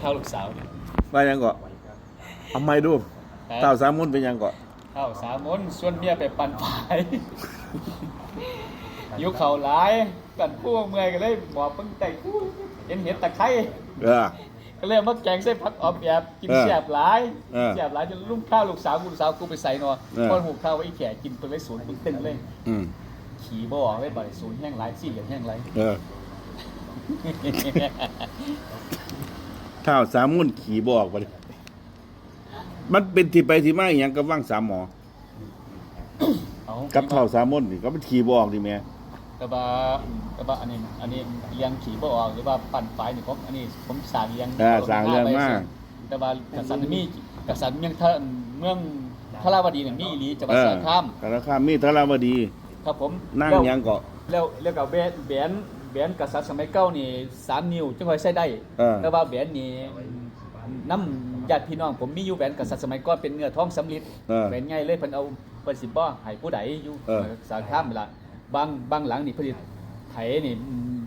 ข้าวลูกสาวนี่ว่ายังก็ทำไมดูเต้าสามมุนเป็นยังก็ข้าวสามมนส่วนเมียไปปั่นไฟยุเขาหลายกันพวกเมื่อยก็เลยบอกเพิ่งแต่กู้เห็นเห็ดตะไคร้เออ ก็เลยมาแกงเส้นผักออบแบบกินเออแสบหลายเออแสบหลายจนลูกข้าวลูกสาวกูลูกสาวกูไปใส่นอเออ พอหูข้าวไว้อีแขกกินตัวเลยสวนปึ้งตึงเลย อืมขี่บ่ออกเลยบ่อยศูนย์แห้งหลายสี่เหลี่ยมแห้งหลาย เออ เท้าสามมุนขี่บอกไปมันเป็นที่ไปที่มาอหย่างกับว่างสามหมอ เอากับเท้าสามมุนนี่ก็มันขี่บอกดิแม่แต่ว่าแต่ว่าอันนี้ อันนี้เลี้ยงขี่บ่ออกหรือว่าปั่นไฟนี่ผมอันนี้ผมสร้างเลี้ยงอ่าสร้างเรื่องมากแต่ว่ากษัตริย์มีกษัตริย์เมืองทะเมืองทราวดีเนี่ยมีอีหลีจังหวัดเออสารคามสารคามมีทาราวดี ครับผมนั่งแล้วยังเกาะ แล้วแล้วก็แบนแบน แบนกษัตริย์สมัยเก่านี่สามนิ้วจังค่อยใช้ได้ เออ แต่ว่าแบนนี่น้ำญาติพี่น้องผมมีอยู่แบนกษัตริย์สมัยก่อนเป็นเนื้อทองสำลิดเออแบนง่ายเลยเพิ่นเอาเพิ่นสิบ่ให้ผู้ใดอยู่เออ สารคามเวลาบางบางหลังนี่เพิ่นสิไถนี่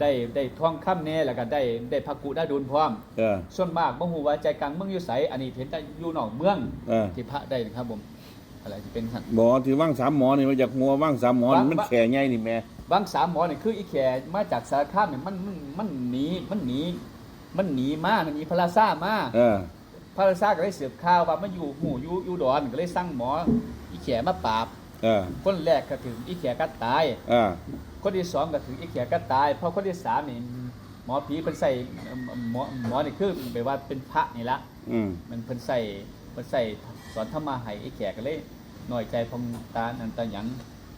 ได้ได้ทองคำแน่แล้วก็ได้ได้พระกุได้ดุลพร้อม เออ ส่วนมากบ่ฮู้ว่าใจกลางเมืองอยู่ไสอันนี้เห็นแต่อยู่นอกเมืองเออ ที่พระได้นะครับผมอะไรที่เป็นสั่น หมอที่ว่างสามหมอนี่มาจากงัวว่างสามหมอนี่ว่างมันแข่ใหญ่นี่แม่ บางสามหมอนี่คืออีแขมาจากสารคามเนี่ยมันมันมันหนีมันหนีมันหนีมามันหนีพระราชามาเออพระราชาก็เลยเสืบข่าวว่ามันอยู่หูอยู่อยู่ดอนก็เลยสั่งหมออีแขมาปราบเออคนแรกก็ถึงอีแขก็ตายเออคนที่สองก็ถึงอีแขก็ตายเพราะคนที่สามนี่หมอผีเพิ่นใส่หมอหมอนี่คือแบบว่าเป็นพระนี่ละอืมมันเพิ่นใส่เพิ่นใส่สอนธรรมะให้อีแขกก็เลยน้อยใจพองตานันตาหยัง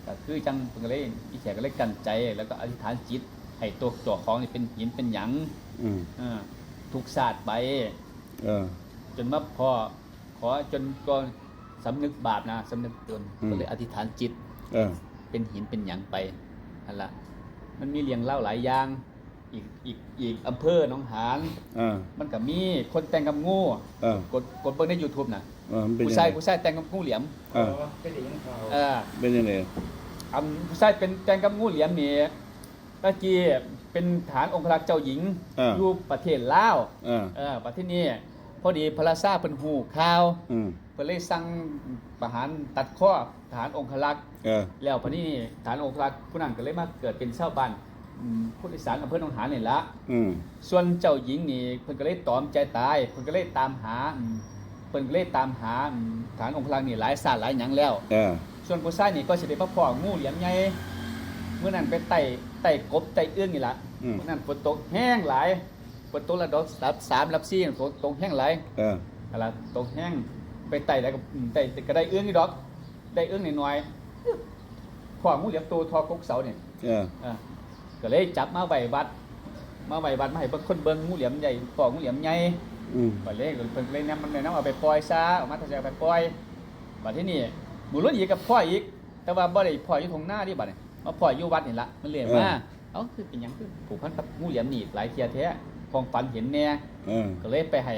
ก็คือจังเพิ่นก็เลยอีแขกก็เลยกั้นใจแล้วก็อธิษฐานจิตให้ตัวตัวของนี่เป็นหินเป็นหยังอืมเออทุกศาสตร์ไป เออ จนมาพอขอจนก็สำนึกบาปนะสำนึกตนอืม ก็เลยอธิษฐานจิตเออ เป็นหินเป็นหยังไปอันละมันมีเรียงเล่าหลายอย่าง อีกอีกอีกอำเภอหนองหานเออ มันก็มีคนแต่งกับงูเออ กดกดเบิ่งใน YouTube น่ะเออมันเป็นผู้ยังชายไงผู้ชายแต่งกับงูเหลี่ยมเออเออเป็นยังไง อันผู้ชายเป็นแต่งกับงูเหลี่ยมนี่ตะกี้เป็นฐานองครักษ์เจ้าหญิงเอออ ยู่ประเทศลาวเออเออประเทศนี้พอดีพระราชาเพิ่นฮู้ข่าวอืมเพิ่นเลยสั่งประหารตัดข้อฐานองครักษ์ เออ แล้วพอนี้ฐานองครักษ์ผู้นั้นก็เลยมาเกิดเป็นชาวบ้านอืมผู้อีสานอำเภอหนองหานนี่ละอืมส่วนเจ้าหญิงนี่เพิ่นก็เลยตอมใจตายเพิ่นก็เลยตามหาอืมเพิ่นก็เลยตามหาอืมฐานองครักษ์นี่หลายศาสตร์หลายหยังแล้ว เออ ส่วนผู้ชายนี่ก็สิได้มาพ้องูเหลี่ยมใหญ่เมื่อนั้นไปไต่ไต่กบไต่เอื้องนี่ล่ะอืม เมื่อนั้นฝนตกแห้งหลายฝนตกระดอกรับสามรับสี่ฝนตกแห้งหลายเออ อะไรตกแห้งไปไต่แล้วก็อืมไต่ก็ได้เอื้องนี่ดอก ได้เอื้องนิดหน่อยพ้องูเหลี่ยมตัวทอกกเสาเนี่ย เออ อะก็เลยจับมาไว้วัด มาไว้วัดมาให้เบิ่งคนเบิ่งงูเหลี่ยมใหญ่พ้องูเหลี่ยมใหญ่อืมบัดเลยเพิ่นก็เลยนำมันเลยนำเอาไปปล่อยซะเอามาทำเอาไปปล่อยบัดที่นี่ หมู่รุ่นอีกกับพ่ออีก แต่ว่าบ่ได้พ่ออยู่ทงหน้าดิบัดนี่มาพ่ออยู่วัดนี่ละมันเรียนมาเอ้าคือเป็นหยังคือผูกพันกับงูเหลี่ยมนี่หลายเที่ยแท้พองฝันเห็นแน่เออก็เลยไปให้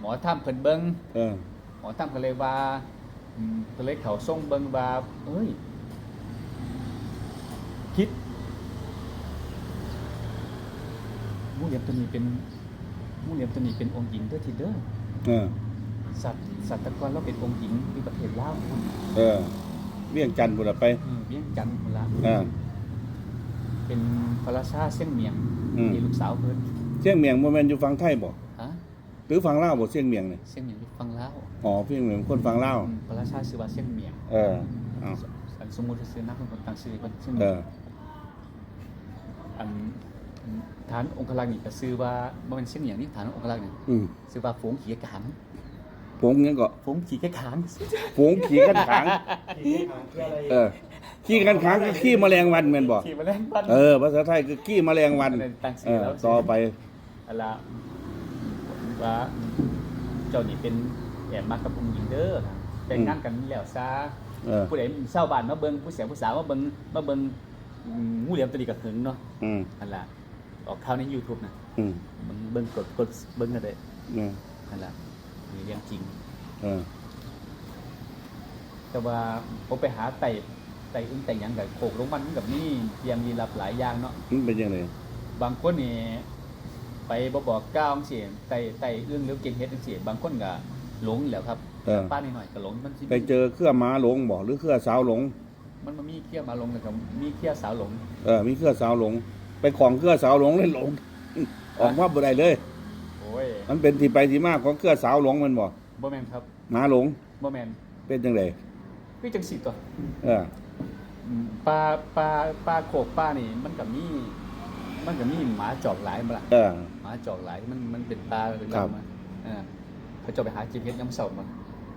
หมอถ้ำเพิ่นเบิ่งเออหมอถ้ำก็เลยว่าอืมก็เลยเขาส่งเบิ่งว่าเอ้ยคิดงูเหลี่ยมตัวนี้เป็นงูเหลี่ยมตัวนี้เป็นองค์หญิงเด้อทีเด้อเออ สัตว์สัตว์ตะกอนเราเป็นองค์หญิงที่ประเทศลาวพุ่นเออเวียงจันทร์บุรไปเออเวียงจันทร์พุ่นละเออเป็นพระราชาเส้นเมียงอืมนี่ลูกสาวเพิ่นเชียงเมียงบ่แม่นอยู่ฝั่งไทยบ่ฮะหรือฝั่งลาวบ่เชียงเมียงนี่เส้นเมียงอยู่ฝั่งลาวอ๋อเชียงเมียงคนฝั่งลาวอืมพระราชาชื่อว่าเส้นเมียงเออเอาอันสมมุติว่าซื้อนักเป็นคนต่างชื่อเพิ่นเส้นเอเมียง อ อันฐานองคลักษ์นี่ก็ชื่อว่าบ่แม่นเส้นเมียงนี่ฐานองคลักษ์นี่อืมชื่อว่าฝูงขี่กะขัง ผงยังก็ฝูงขี่กะขังผงขี่กันขาง เออ ขี้กันขางคือขี้แมลงวันแม่นบ่ขี่แมลงวันเออภาษาไทยคือขี้แมลงวันอัตั้งเอชื่ออแล้วต่อไปอันละว่าเจ้านี่เป็นแอบมากับองค์หญิงเด้อแต่งงานกันแล้วซะเออ ผู้ใดเศร้าวบ้านมาเบิ่งผู้เสียผู้สาวมาเบิ่งมาเบิ่งอืมงูเหลี่ยมตัวนี้ก็หึงเนาะอืมอันละออกข่าวใน YouTube นะอืมเบิ่งเบิ่งกดกดเบิ่งกันได้อืมอันละ มีเรื่องจริง เออ แต่ว่าผมไปหาไต่ไต่อึ้งไต่หยังกับโขกลงมันกับนี่เตรียมลีลับหลายอย่างเนาะมันเป็นยังไงบางคนนี่ไปบ่บอกก้าวจังซี่ไต่ไต่เอื้องหรือเก่งเฮ็ดจังซี่บางคนก็หลงแล้วครับเออ ป้านิดหน่อยก็หลงมันสิไปเจอเครือม้าหลงบ่หรือเครือสาวหลง มันมามีเคี้ยมาลงแล้วก็มีเคี้ยสาวหลง เออ มีเครือสาวหลง ไปของเครือสาวหลงเลยหลง ออกมาบ่ได้เลยโอ้ย มันเป็นที่ไปที่มาของเครือสาวหลงแมันบ่บ่แม่นครับม้าหลงบ่แม่นเป็นจังไดคือจังซี่ตัวเอออืมปลาปลาปลาโขกปลานี่ มันก็มีมันก็มีหมาจอกหลายมาละเออ หมาจอกหลายมันมันเป็นปลาเป็นครับ มาเออเขาจะไปหาจิบเฮ็ดยำเสามา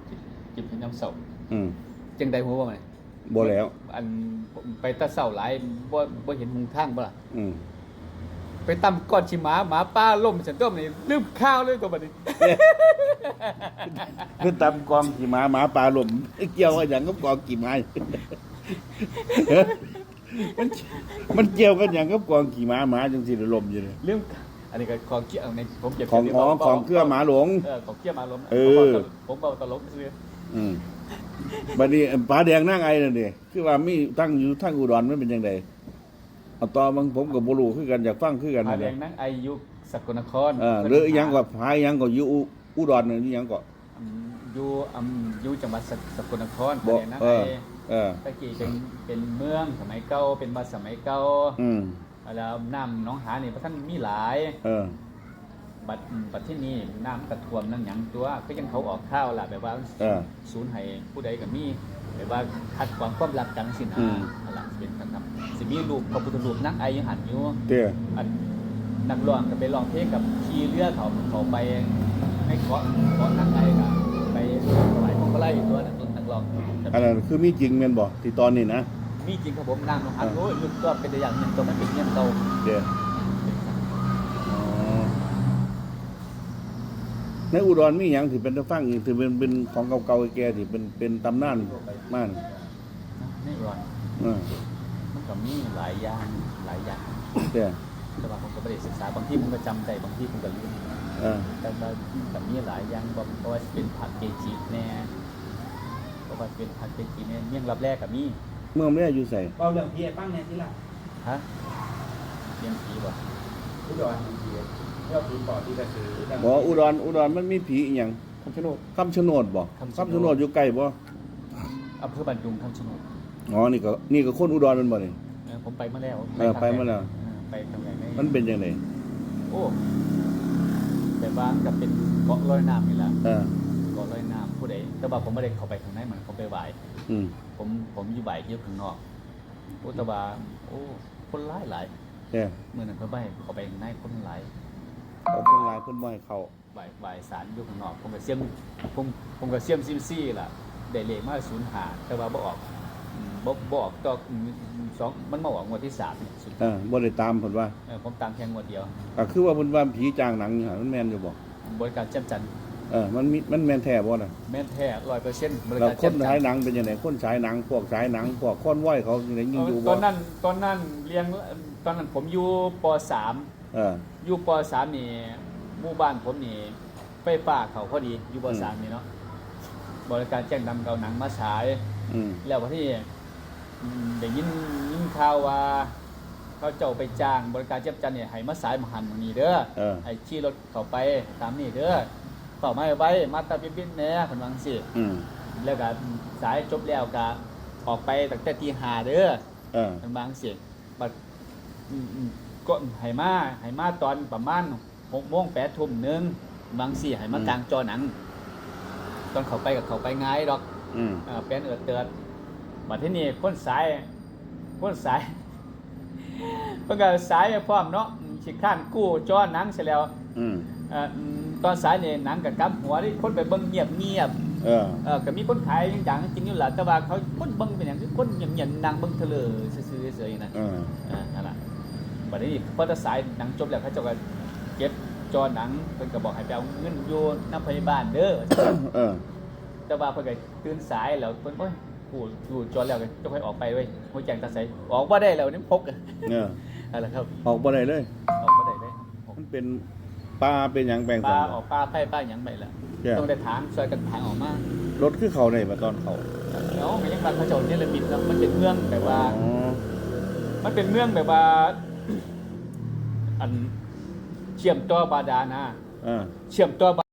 จิบจิบเฮ็ดยำเสาอืมจังใดหัวบ่ไหมบ่แล้ว อันไปแตะเสาหลายบ่บ่เห็นมุงทางบ่ล่ะ อืม ไปตั้มก้อนชิหมาหมาป้าล่มฉันต้มนี่ลืมข้าวเลยตัวบัดนี้ คือตำกองขี่ม้าหมาปลาหลมเกี่ยวกันอย่างกับกองขี่ม้ามันมันเกี่ยวกันอย่างกับกองขี่ม้าหมาจังสิได้ลมอยู่เลยลืมอันนี้ก็ของเกี่ยวในผมเก็บของเก็บของเบาๆของเครือหมาหลง เออของเกี่ยวหมาล้มเออ ผมเบาตลกซื้ออืมบัดนี้ปลาแดงนั่งไอ้นั่นดิคือว่ามีตั้งอยู่ทั้งอุดรมันเป็นยังไง เอาต่อมันผมกับบ่รู้คือกันอยากฟังคือกันพานั่นแดแหละงนั่งไอยุสกลนครเออหรืออีหยังก็พายอีหยังก็อยู่อุอุดรนี่อีหยังก็อืมอยู่อำอยู่จังหวัดสสกลนครบ่พาแดงนั่งเอไออ เออ ตะกี้เป็นเป็นเมืองสมัยเก่าเป็นบ้านสมัยเก่าอืมแล้วน้ำหน้องหานี่พระท่านมีหลาย เออ บัดบัดที่นี่น้ำกระท่วมนั่นหยังตัวก็ยังเขาออกข้าวล่ะแบบว่าเออศูนย์ให้ผู้ใดก็มีแบบว่าคัดความความรักจังสินะอืมนั่นล่ะ เป็นกันครับสิมีรูปพระพุทธรูปนั่งไอยังหันอยู่เตี้ยอันนักร้องก็ไปร้องเพลงกับขี่เรือเขาเขาไปให้เกาะเกาะนั่งไอกับไปถวายของพระไล่ตัวนักนักร้องอันนั้นคือมีจริงแม่นบ่ที่ตอนนี้นะมีจริงครับผมนั่งลงหันโอ้ยลูกก็เป็นตัวอย่างหนึ่งตัวมันเป็นเงี้ยเตาเตี้ยอ๋อในอุดรมีหยังที่เป็นตะฟังอีกที่เป็นเป็นของเก่าๆแก่ๆที่เป็นเป็นตำนานมากนี่ร้อนเออ มันก็มีหลายอย่างหลายอย่างเตี้ยแต่ว่าผมก็ไม่ได้ศึกษาบางที่ผมก็จำได้บางที่ผมก็ลืมเออแต่ว่าแต่มีหลายอย่างบอกเพราะว่าเป็นผักเกจิแน่เพราะว่าเป็นผักเกจิแน่เมี่ยงรับแรกกับมีเมื่อแม่อยู่ใส่เบาเรื่องพี่ไอ้ปั้งเนี่ยที่ละฮะเมี่ยงผีบ่ผู้ดอนพี่ยอดผีปอดที่กระสือดังบ่อุดรอุดรมันมีผีอีหยังคำชะโนดคำชะโนดบ่คำชะโนดอยู่ใกล้บ่อำเภอบันดุงคำชะโนดอ๋อนี่ก็นี่ก็คนอุดรแมันบ่นี่เออผมไปมาแล้วเออไปมาแล้ว เออไปทำไงไม่มันเป็นจังไดโอ้แบบว่ากับเป็นเกาะลอยน้ำนี่แหละเออ เกาะลอยน้ำผู้ใดแต่ว่าผมไม่ได้เข้าไปข้างในมันเขาไปไหวอืมผมผมอยู่บ่ายอยู่ข้างนอกโอ้แตว่าโอ้ คนหลายหลายเตี้ยเมื่อนั้นเพิ่นไปเขาไปข้างในคนหลายเอาคนหลายเพิ่นบ่ให้เข้าบ่ายบ่ายสารอยู่ข้างนอก ผมก็เสียมผมผมก็เสียมซิมซี่ล่ะได้เลขมาศูนย์หาแต่ว่าบ่ออก อืมบ่บ่ออกต่ออืมสองมันมาออกงวดที่สามนี่สุดเออบ่ได้ตามเพิ่นว่าเออผมตามแค่งวดเดียวก็คือว่าเพิ่นว่าผีจ้างหนังนี่หามันแม่นอยู่บ่บริการแจ่มจันทร์เออมันมีมันแม่นแท้บ่น่ะแม่นแท้ร้อยเปอร์เซ็นต์บริแล้วการคแจ่นมจัฉานยทร์หนังเป็นจังไดคนฉายหนังพวกฉายหนังพวกคอนว้อยเขาจังไดยิงอยู่ตบ่อนนั้นตอนนั้นเรียงตอนนั้นผมอยู่ปสาม เออ อยู่ปสามนี่หมู่บ้านผมนี่ไฟฟ้าเขาพอดีอยู่ปสามนี่เนาะบริการแจ้งนำเกาหนังมาฉาย อืมแล้ววันที่อืม ได้ยินยินข่าวว่า เขาเจ้าไปจ้างบริการเจ็บจันเนี่ยให้มาสายมาหันตรงนี้เด้อเออ ไอ้ขี่รถเข้าไปตามนี่เด้อต่อมาไว้มาตาปิ๊บๆแหน่เพิ่นว่าจังซี่อืมแล้วก็สายจบแล้วก็ออกไปตั้งแต่ตีห้าเด้อเออเพิ่นว่าจังซี่บัดอืมอืมก็ให้มาให้มาตอนประมาณ6โมง8ทุ่มหนึงบางสี่ให้มากลางจอหนัง ตอนเข้าไปกับเข้าไปง่ายดอกอืม เอ่อเป็นเอิดเตือ นบัดที่นี่คนสายคนสายเพิ่นก็สายพร้อมเนาะอืมสิข้านกู้จอหนังเสร็จแล้วอืมเอ่ออืมตอนสายนี่หนังก็กลับหัวนี่คนไปเบิ่งเงียบเงียบเออๆเออก็มีคนขายอย่างจริงอยู่ล่ะแต่ว่าเขาคนเบิ่งเป็นหยังคือคนเงียบๆนั่งเบิ่งเถลอซื่อๆเฉยๆนะ เออ อ่านั่นล่ะบัดนี้พอตสายหนังจบแล้วเขาเจ้าก็เก็บจอหนังเพิ่นก็บอกให้ไปเอาเงินอยู่นำพยาบาลเด้อ เออ แต่ว่าเพิ่นก็ตื่นสายแล้วเพิ่นโอ้ย กูกูจอดแล้วก็จะค่อยออกไปเว้ยหัวแจงตาใสออกบ่ได้แล้วนี่พกอะเออนั่นแหละครับออกบ่ได้เลย ออกบ่ได้เลยครับมันเป็นปลาเป็นหยังแปลงปสัลานออกปลาไผ่ปลาหยังไปแล้วแย่ต้องได้ถางช่วยกันถางออกมารถคือเขาได้บ่ตอนเขาเนาะมันยังบางเขาเจ้าเนี่ยละมิดเนาะมันเป็นเมืองแบบว่า อ๋อมันเป็นเมืองแบบว่า อันเชื่อมต่อบาดาลนะ อ่า เชื่อมต่อบา